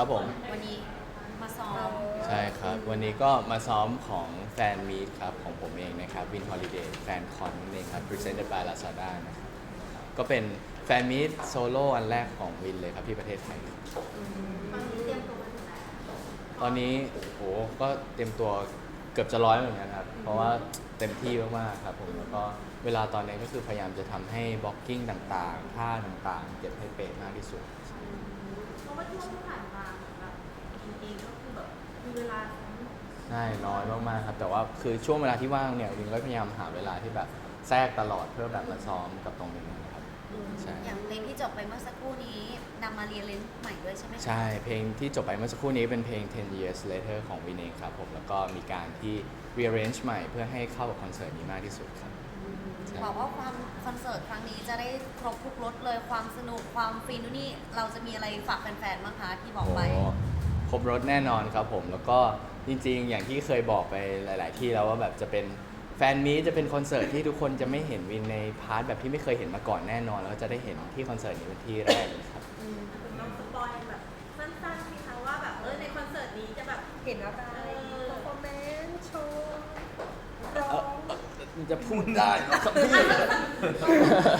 ครับผม วันนี้มาซ้อมใช่ครับ วันนี้ก็มาซ้อมของแฟนมีตครับ ของผมเองนะครับ Win Holiday Fan Con นั่นเองครับ Presented by Lazada นะครับ ก็เป็นแฟนมีตโซโล่อันแรกของวินเลยครับที่ประเทศไทย ตอนนี้โอ้โหก็เต็มตัวเกือบจะร้อยเหมือนกันครับ เพราะว่าเต็มที่มากๆครับผมแล้วก็เวลาตอนนี้ก็คือพยายามจะทำให้บล็อกกิ้งต่างๆท่าต่างๆ เก็บให้เป๊ะมากที่สุด เพราะว่าช่วง จริงๆก็คือแบบมีเวลาซ้อมใช่น้อยมากๆครับ แต่ว่าคือช่วงเวลาที่ว่างเนี่ยวินก็พยายามหาเวลาที่แบบแทรกตลอดเพื่อแบบมาซ้อมกับตรงนี้นะครับ ใช่ อย่างเพลงที่จบไปเมื่อสักครู่นี้นำมาเรียนเล่นใหม่ด้วยใช่ไหมคะใช่เพลงที่จบไปเมื่อสักครู่นี้เป็นเพลง 10 years later ของวินเองครับผมแล้วก็มีการที่ rearrange ใหม่เพื่อให้เข้ากับคอนเสิร์ตนี้มากที่สุดครับใช่ บอกว่าความคอนเสิร์ตครั้งนี้จะได้ครบทุกรสเลยความสนุกความฟินนู่นนี่เราจะมีอะไรฝากแฟนๆบ้างคะที่บอกไป โอ้ ครบรถแน่นอนครับผมแล้วก็จริง ๆ อย่างที่เคยบอกไปหลาย ๆ ที่แล้วว่าแบบจะเป็นแฟนมีตจะเป็นคอนเสิร์ตที่ทุกคนจะไม่เห็นวินในพาร์ทแบบที่ไม่เคยเห็นมาก่อนแน่นอน แล้วก็จะได้เห็นที่คอนเสิร์ตนี้เป็นที่แรกเลยครับคุณลองสปอยแบบสั้นๆสิคะว่าแบบเออในคอนเสิร์ตนี้จะแบบเห็นอะไรเออ p e r f o r m a n c e โชว์ร้องมันจะพูดได้เหรอครับพี่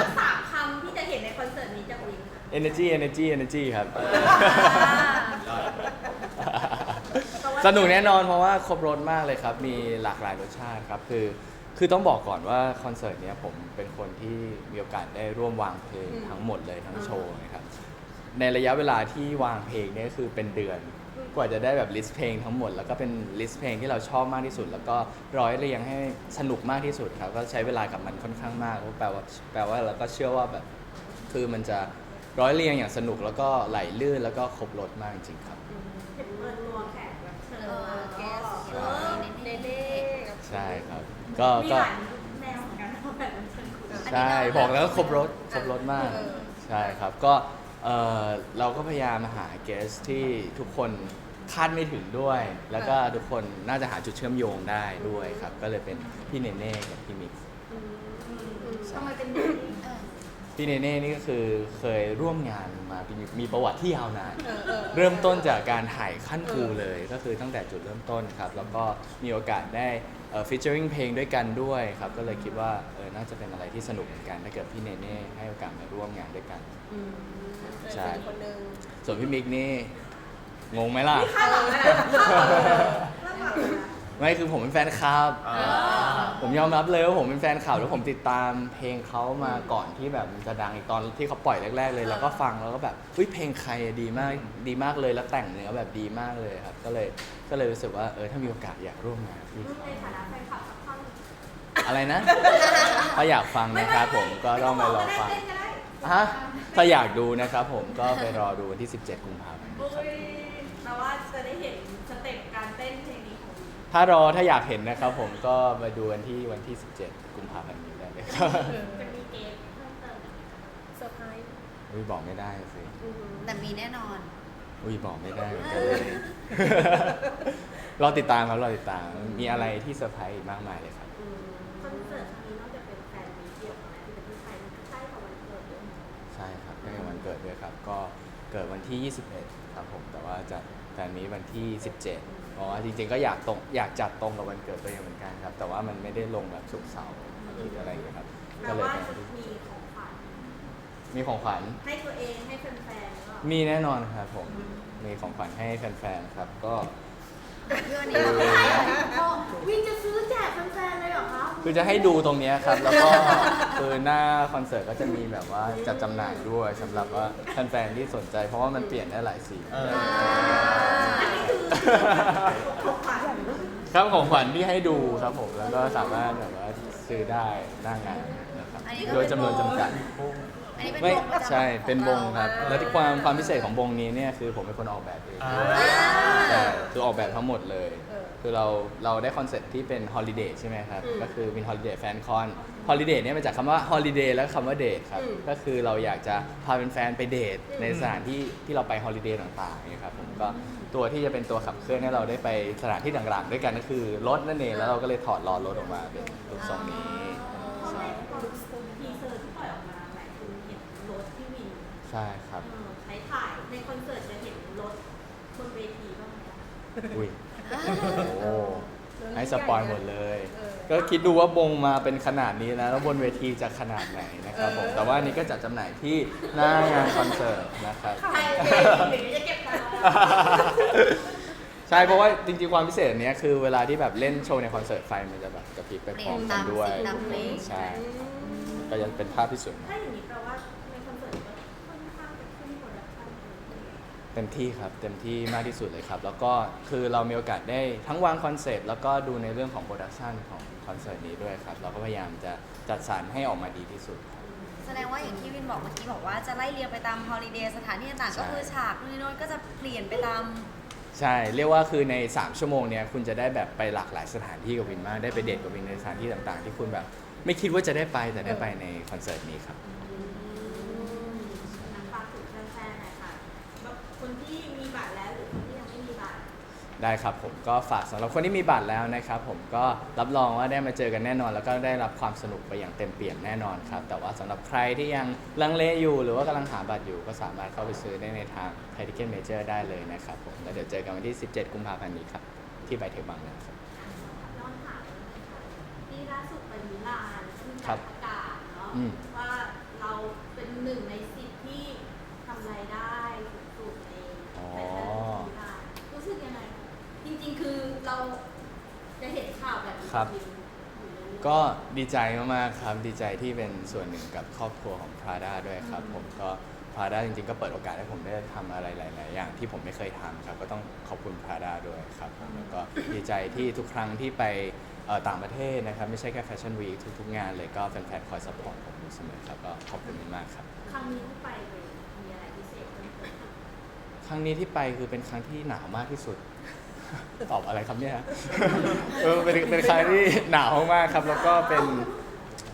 สักสามคำที่จะเห็นในคอนเสิร์ตนี้จากวินค่ะ energy energy energy ครับแต่ว่า สนุกแน่นอนเพราะว่าครบรถมากเลยครับ มีหลากหลายรสชาติครับ คือ คือต้องบอกก่อนว่าคอนเสิร์ตเนี้ยผมเป็นคนที่มีโอกาสได้ร่วมวางเพลงทั้งหมดเลยทั้งโชว์นะครับ ในระยะเวลาที่วางเพลงเนี่ยคือเป็นเดือน กว่าจะได้แบบลิสต์เพลงทั้งหมด แล้วก็เป็นลิสต์เพลงที่เราชอบมากที่สุด แล้วก็ร้อยเรียงให้สนุกมากที่สุดครับ ก็ใช้เวลากับมันค่อนข้างมากเพราะแปลว่า แปลว่าเราก็เชื่อว่าแบบ คือมันจะร้อยเรียงอย่างสนุกแล้วก็ไหลลื่นแล้วก็ครบรถมากจริงๆครับเห็นเปิดตัวแขกรับเชิญ เออ มา แก ก็ ส เออ เน่ ใช่ครับ ก็มีก็หลายแนวเหมือนกันนะแขกรับเชิญคุณใช่บอกแล้วก็ครบรถครบรถมากใช่ครับ ก็เออเราก็พยายามหาเกสที่ทุกคนคาดไม่ถึงด้วย แล้วก็ทุกคนน่าจะหาจุดเชื่อมโยงได้ด้วยครับ ก็เลยเป็นพี่เนเน่กับพี่มิกซ์ทำไมเป็นแบบนี้เออ พี่เนเน่นี่ก็คือเคยร่วมงานมามีมีประวัติที่ยาวนานเออเออเริ่มต้นจากการถ่ายขั้นครูเลย ก็คือตั้งแต่จุดเริ่มต้นครับ แล้วก็มีโอกาสได้ฟิชเจอริงเพลงด้วยกันด้วยครับ ก็เลยคิดว่าเออน่าจะเป็นอะไรที่สนุกเหมือนกันถ้าเกิดพี่เนเน่ให้โอกาสมาร่วมงานด้วยกัน อืมใช่ส่วนคนหนึ่งส่วนพี่มิกนี่งงไหมล่ะ คาดหวังอะไรคาดหวังอะไรคาดหวังอะไรไม่คือผมเป็นแฟนคลับ ผมยอมรับเลยว่าผมเป็นแฟนคลับแล้วผมติดตามเพลงเขามาก่อนที่แบบมันจะดังอีกตอนที่เขาปล่อยแรก ๆ เลยแล้วก็ฟังแล้วก็แบบเฮ้ยเพลงใครอะดีมากดีมากเลยแล้วแต่งเนื้อแบบดีมากเลยครับ ก็เลยก็เลยรู้สึกว่าเออถ้ามีโอกาสอยากร่วมงานกับพี่ในเขาฐานะแฟนคลับสักท่อนอะไรนะ ถ้าอยากฟังนะครับผมก็ต้องไปรอฟังเต้นก็ได้ฮะถ้าอยากดูนะครับผมก็ไปรอดูวันที่ 17 กุมภาพันธ์นี้อุ้ครับยแปลว่าจะได้เห็นสเต็ปการเต้นเพลงนี้ของวิน ถ้ารอถ้าอยากเห็นนะครับผมก็มาดูกันที่วันที่ 17 กุมภาพันธ์นี้ได้เลยครับจะมีเกมเพิ่มเติมอีกไหมคะเซอร์ไพรส์อุ้ยบอกไม่ได้สิอืมแต่มีแน่นอน อุ้ยบอกไม่ได้เหมือนกันเลยรอติดตามครับรอติดตามมีอะไรที่เซอร์ไพรส์อีกมากมายเลยครับ อืมคอนเสิร์ตครั้งนี้นอกจากเป็นแฟนมีเดียวของแม่ที่เป็นที่ไทยมันใกล้กับวันเกิดด้วย ใช่ครับใกล้วันเกิดด้วยครับ ก็ เกิดวันที่ 21 ครับผมแต่ว่าจะแฟนมีตวันที่ 17 เพราะว่าจริงๆก็อยากตรงอยากจัดตรงกับวันเกิดตัวเองเหมือนกันครับ แต่ว่ามันไม่ได้ลงแบบสุกร์เสาร์อาทิตย์อะไรอย่างเงี้ยครับแปลก็เลยว่าเป็นจะมีของขวัญมีของขวัญ ให้ตัวเองให้แฟนๆหรือเปล่ามีแน่นอนครับผม มีของขวัญให้แฟนๆครับ ก็ พี่วันนี้เราไม่ไม่ใช่ใช่อ๋อวินจะซื้อแจกแฟนๆเลยเหรอคะคือจะให้ดูตรงเนี้ยครับ แล้วก็คือหน้าคอนเสิร์ตก็จะมีแบบว่าจัดจำหน่ายด้วยสำหรับว่าแฟนๆที่สนใจเพราะว่ามันเปลี่ยนได้หลายสี อันนี้คือของขวัญครับของขวัญที่ให้ดูครับผมแล้วก็สามารถแบบว่าซื้อได้หน้างานนะครับอันนี้ก็โดยจำนวนจำกัด อันนี้เป็นไม่วงประจำใช่เป็นวงครับ ของเาแล้วที่ความความพิเศษของวงนี้เนี่ยคือผมเป็นคนออกแบบเองใช่คือออกแบบทั้งหมดเลยคือเราเราได้คอนเซ็ปต์ที่เป็นฮอลิเดย์ใช่ไหมครับก็คือเป็นฮอลิเดย์แฟนคอนฮอลิเดย์เนี่ยมาจากคำว่าฮอลิเดย์และคำว่าเดทครับก็คือเราอยากจะพาเป็นแฟนไปเดทในสถานที่ที่เราไปฮอลิเดย์ต่างๆเนี่ยครับผมก็ตัวที่จะเป็นตัวขับเคลื่อนให้เราได้ไปสถานที่ต่างๆ ด้วยกันก็คือรถนั่นเองแล้วเราก็เลยถอดล้อรถออกมาเป็นรูปทรงนี้ ใช่ครับ เออใช้ถ่ายในคอนเสิร์ตจะเห็นรถบนเวทีบ้างไหมคะอุ้ย โอ้ให้สปอยหมดเลย เออ ก็คิดดูว่าบงมาเป็นขนาดนี้แล้วแล้วบนเวทีจะขนาดไหนนะครับผมแต่ว่าอันนี้ก็จัดจำหน่ายที่หน้างานคอนเสิร์ตนะครับใครเวทีหรือจะเก็บตังค์ใช่เพราะว่าจริงๆความพิเศษอันเนี้ยคือเวลาที่แบบเล่นโชว์ในคอนเสิร์ตไฟมันจะแบบกระพริบไปพร้อมกันด้วย เปลี่ยนตามสีตามเพลง ใช่ ก็ยังเป็นภาพที่สวยมากถ้าอย่างนี้แปลว่า เต็มที่ครับ เต็มที่มากที่สุดเลยครับ แล้วก็คือเรามีโอกาสได้ทั้งวางคอนเซปต์แล้วก็ดูในเรื่องของโปรดักชันของคอนเสิร์ตนี้ด้วยครับ เราก็พยายามจะจัดสรรให้ออกมาดีที่สุดครับ แสดงว่าอย่างที่วินบอกเมื่อกี้บอกว่าจะไล่เรียงไปตามฮอลิเดย์สถานที่ต่างๆใช่ก็คือฉากนู่นนี่โน่นก็จะเปลี่ยนไปตาม ใช่ เรียกว่าคือใน 3 ชั่วโมงเนี้ยคุณจะได้แบบไปหลากหลายสถานที่กับวินมาก ได้ไปเดทกับวินในสถานที่ต่างๆ ที่คุณแบบ ไม่คิดว่าจะได้ไปแต่ได้ไปในคอนเสิร์ตนี้ครับ ฝากถึงแฟนๆหน่อยค่ะแบบคนที่มีบัตรแล้วหรือคนที่ยังไม่มีบัตร ได้ครับผมก็ฝากสำหรับคนที่มีบัตรแล้วนะครับ ผมก็รับรองว่าได้มาเจอกันแน่นอน แล้วก็ได้รับความสนุกไปอย่างเต็มเปี่ยมแน่นอนครับ แต่ว่าสำหรับใครที่ยังลังเลอยู่หรือว่ากำลังหาบัตรอยู่ ก็สามารถเข้าไปซื้อได้ในทางไท i ิเก็ตเมเจอร์ได้เลยนะครับผมแล้วเดี๋ยวเจอกันวันที่ 17 กุมภาพันธ์นี้ครับที่ไบเทคบางนาครับ ย้อนถามเลยค่ะที่ล่าสุดไปมิลานที่มีครักาบรประกาศเนาะอืม ว่าเราเป็นหนึ่งในสิบที่ทำรายได้สูงสุดในแฟชั่นมิลานรู้สึกยังไง จ ริงๆ คือเราจะเห็นข่าวแบบนี้ครับอยู่เรื่อยๆก็ดีใจมากๆครับ ดีใจที่เป็นส่วนหนึ่งกับครอบครัวของ Prada ด้วยครับ ผมก็ Prada จริงๆ ก็เปิดโอกาสให้ผมได้ทำอะไรหลาย ๆ อย่างที่ผมไม่เคยทำครับ ก็ต้องขอบคุณ Prada ด้วยครับผมแล้วก็ดีใจที่ทุกครั้งที่ไปเอ่อต่างประเทศนะครับ ไม่ใช่แค่แฟชั่นวีคทุก ๆ งานเลยก็แฟนๆคอยสปอร์ตผมอยู่เสมอครับก็ขอบคุณมากๆครับ ครั้งนี้ที่ไปเลยมีอะไรพิเศษเพิ่มเติมไหมครั้งนี้ที่ไปคือเป็นครั้งที่หนาวมากที่สุด ตอบอะไรครับเนี่ย เออเป็นเป็นครั้งที่หนาวมากครับ แล้วก็เป็น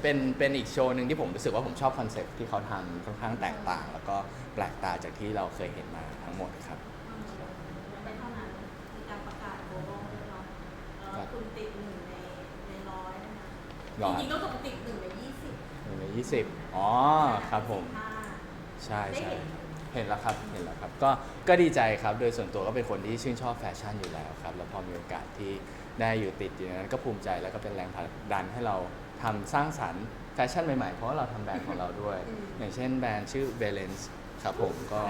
เป็นเป็นอีกโชว์หนึ่งที่ผมรู้สึกว่าผมชอบคอนเซ็ปต์ที่เขาทำค่อนข้างแตกต่าง แล้วก็แปลกตาจากที่เราเคยเห็นมาทั้งหมดครับยังไม่เท่านั้นมีการประกาศโกลบอลด้วยเนาะเอ่อครับคุณติดหนึ่งในในร้อยนะหรอจริงๆก็ต้องติดหนึ่งในยี่สิบหนึ่งในยี่สิบอ๋อ ครับผม ห้าใช่ได้ใช่ เห็น เห็นแล้วครับเห็นแล้วครับก็ก็ดีใจครับโดยส่วนตัวก็เป็นคนที่ชื่นชอบแฟชั่นอยู่แล้วครับแล้วพอมีโอกาสที่ได้อยู่ติดอยู่ในนั้นก็ภูมิใจแล้วก็เป็นแรงผลักดันให้เราทำสร้างสรรค์แฟชั่นใหม่ๆ เพราะว่าเราทำแบรนด์ของเราด้วย อย่างเช่นแบรนด์ชื่อ b a l a n c e ครับผมก็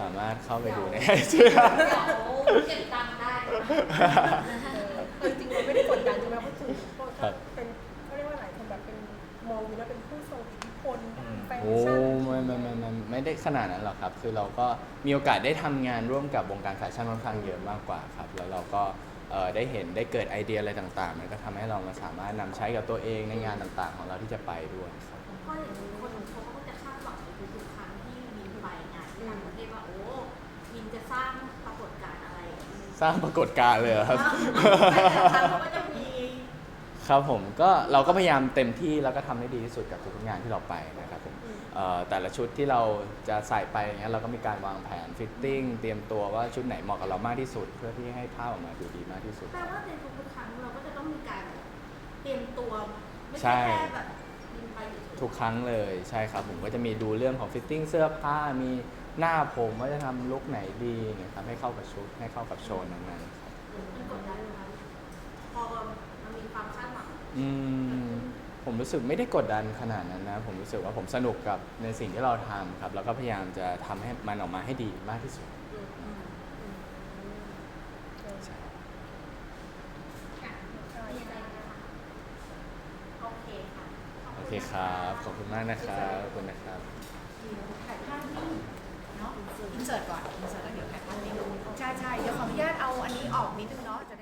สามารถเข้าไปดูในไอจี เดี๋ยวเก็บตังค์ได้นะเออจริงๆเราไม่ได้กดดันใช่ไหมเพราะถึงเพราะครับ มองอยู่แล้วเป็นผู้ทรงอิทธิพลด้านแฟโอ้ชั่นไม่ไม่ไม่ไม่ไม่ได้ขนาดนั้นหรอกครับ คือเราก็มีโอกาสได้ทำงานร่วมกับวงการแฟชั่นค่อนข้างเยอะมากกว่าครับ แล้วเราก็เอ่อได้เห็นได้เกิดไอเดียอะไรต่างๆ มันก็ทำให้เรามาสามารถนำใช้กับตัวเองในงานต่างๆ ของเราที่จะไปด้วยครับ เพราะอย่างนี้คนเขาก็จะคาดหวังในทุกๆครั้งที่มินไปงานที่ต่างประเทศว่าโอ้มินจะสร้างปรากฏการณ์อะไรสร้างปรากฏการณ์เลยเหรอครับ แต่ละครั้งเขาก็จะมี ครับผมก็เราก็พยายามเต็มที่แล้วก็ทำให้ดีที่สุดกับทุกๆงานที่เราไปนะครับผมเอ่อแต่ละชุดที่เราจะใส่ไปอย่างเงี้ยเราก็มีการวางแผนฟิตติ้งเตรียมตัวว่าชุดไหนเหมาะกับเรามากที่สุด เพื่อที่ให้ภาพออกมาดูดีมากที่สุด แปลว่าในทุกๆครั้งเราก็จะต้องมีการเตรียมตัว ไม่ใช่ใช่ แค่แบบบินไปเฉยๆทุกครั้งเลยใช่ครับผมก็จะมีดูเรื่องของฟิตติ้งเสื้อผ้ามีหน้าผมว่าจะทำลุคไหนดีเนี่ยครับให้เข้ากับชุดให้เข้ากับโชว์นั้นๆครับมันกดดันไหมพอมันมีความคาดหวัง อืมผมรู้สึกไม่ได้กดดันขนาดนั้นนะ ผมรู้สึกว่าผมสนุกกับในสิ่งที่เราทำครับ แล้วก็พยายามจะทำให้มันออกมาให้ดีมากที่สุด ใช่ โอเคครับ ขอบคุณมากนะครับ ขอบคุณนะครับ ถ่ายภาพนิ่งเนาะอินเสิร์ตก่อนอินเสิร์ตแล้วเดี๋ยวแพ็คภาพนิ่งใช่ใช่เดี๋ยวขออนุญาตเอาอันนี้ออกนิดนึงเนาะจะได้